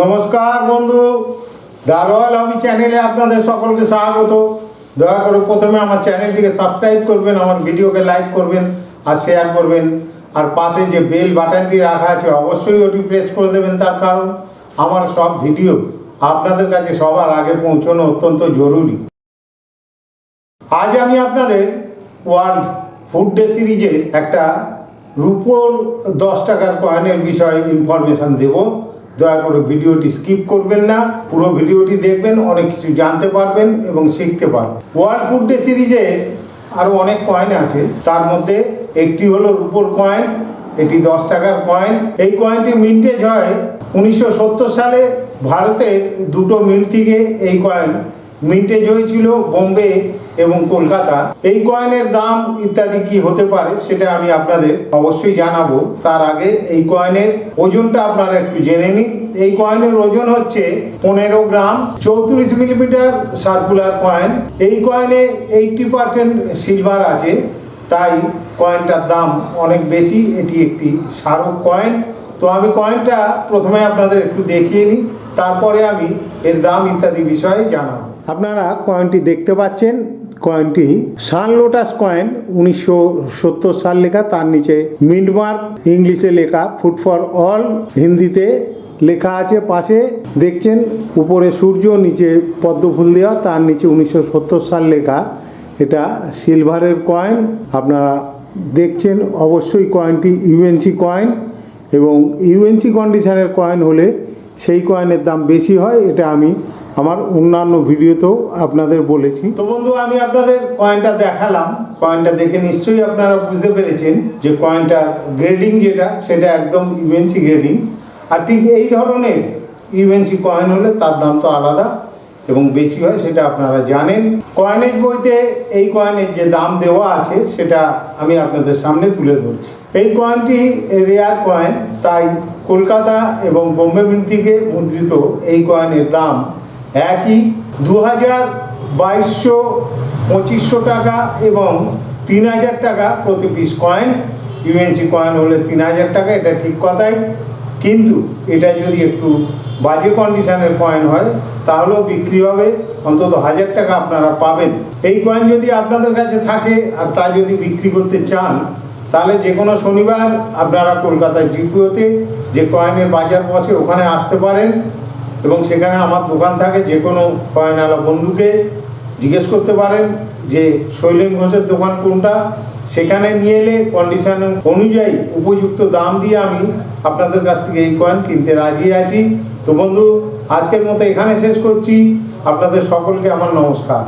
নমস্কার বন্ধু। The royal হবি চ্যানেলে আপনাদের সকলকে স্বাগত। দয়া করে প্রথমে আমার চ্যানেলটিকে সাবস্ক্রাইব করবেন, আমার ভিডিওকে লাইক করবেন আর শেয়ার করবেন। আর পাশে যে বেল বাটনটি রাখা আছে, অবশ্যই ওটি প্রেস করে দেবেন। তার কারণ, আমার সব ভিডিও আপনাদের কাছে সবার আগে পৌঁছানো অত্যন্ত জরুরি। আজ আমি আপনাদের ওয়ার্ল্ড ফুড ডে সিরিজে একটা রুপোর দশ টাকার কয়েনের বিষয়ে ইনফরমেশন দেব। দয়া করে ভিডিওটি স্কিপ করবেন না। পুরো ভিডিওটি দেখবেন, অনেক কিছু জানতে পারবেন এবং শিখতে পারবেন। ওয়ার্ল্ড ফুড ডে সিরিজে আরও অনেক কয়েন আছে। তার মধ্যে একটি হলো রুপোর কয়েন এটি দশ টাকার কয়েন এই কয়েনটি মিন্টেজ হয় উনিশশো সত্তর সালে। ভারতের দুটো মিন্ট থেকে এই কয়েন মিন্টেজ হয়েছিল বোম্বে এবং কলকাতা। এই কয়েনের দাম ইত্যাদি কি হতে পারে সেটা আমি আপনাদের অবশ্যই জানাব। তার আগে এই কয়েনের ওজনটা আপনারা একটু জেনে নিন। এই কয়েনের ওজন হচ্ছে পনেরো গ্রাম, চৌত্রিশ মিলিমিটার সার্কুলার কয়েন। এই কয়েনে এইটটি পার্সেন্ট সিলভার আছে, তাই কয়েনটার দাম অনেক বেশি। এটি একটি স্মারক কয়েন। তো আমি কয়েনটা প্রথমে আপনাদের একটু দেখিয়ে নিই, তারপরে আমি এর দাম ইত্যাদি বিষয়ে জানাব। আপনারা কয়েনটি দেখতে পাচ্ছেন। কয়েনটি সান লোটাস কয়েন উনিশশো সত্তর সাল লেখা, তার নিচে মিন্টমার্ক ইংলিশে লেখা ফুড ফর অল হিন্দিতে লেখা আছে পাশে। দেখছেন, উপরে সূর্য, নিচে পদ্ম ফুল দেওয়া, তার নিচে উনিশশো সত্তর সাল লেখা। এটা সিলভারের কয়েন আপনারা দেখছেন, অবশ্যই কয়েনটি ইউএনসি কয়েন এবং ইউএনসি কন্ডিশনের কয়েন হলে সেই কয়েনের দাম বেশি হয়, এটা আমি আমার অন্যান্য ভিডিওতেও আপনাদের বলেছি। তো বন্ধু, আমি আপনাদের কয়েনটা দেখালাম। কয়েনটা দেখে নিশ্চয়ই আপনারা বুঝতে পেরেছেন যে কয়েনটার গ্রেডিং যেটা, সেটা একদম ইউএনসি গ্রেডিং আর ঠিক এই ধরনের ইউএনসি কয়েন হলে তার দাম তো আলাদা এবং বেশি হয় সেটা আপনারা জানেন। কয়েনেজ বইতে এই কয়েনের যে দাম দেওয়া আছে, সেটা আমি আপনাদের সামনে তুলে ধরছি। এই কয়েনটি রেয়ার কয়েন তাই কলকাতা এবং বোম্বে মিন্ট থেকে মুদ্রিত এই কয়েনের দাম একই দু হাজার বাইশশো পঁচিশশো টাকা এবং তিন হাজার টাকা প্রতি পিস কয়েন ইউএনসি কয়েন হলে তিন হাজার টাকা, এটা ঠিক কথাই। কিন্তু এটা যদি একটু বাজে কন্ডিশনের কয়েন হয়, তাহলেও বিক্রি হবে, অন্তত হাজার টাকা আপনারা পাবেন। এই কয়েন যদি আপনাদের কাছে থাকে আর তা যদি বিক্রি করতে চান, তাহলে যে কোনো শনিবার আপনারা কলকাতায় জিপিওতে যে কয়েনের বাজার বসে, ওখানে আসতে পারেন। এবং সেখানে আমার দোকান থাকে যে কোনো কয়েনওয়ালা বন্ধুকে জিজ্ঞেস করতে পারেন যে শৈলেন ঘোষের দোকান কোনটা? সেখানে নিয়ে এলে কন্ডিশন অনুযায়ী উপযুক্ত দাম দিয়ে আমি আপনাদের কাছ থেকে এই কয়েন কিনতে রাজি আছি। তো বন্ধু, আজকের মতো এখানে শেষ করছি। আপনাদের সকলকে আমার নমস্কার।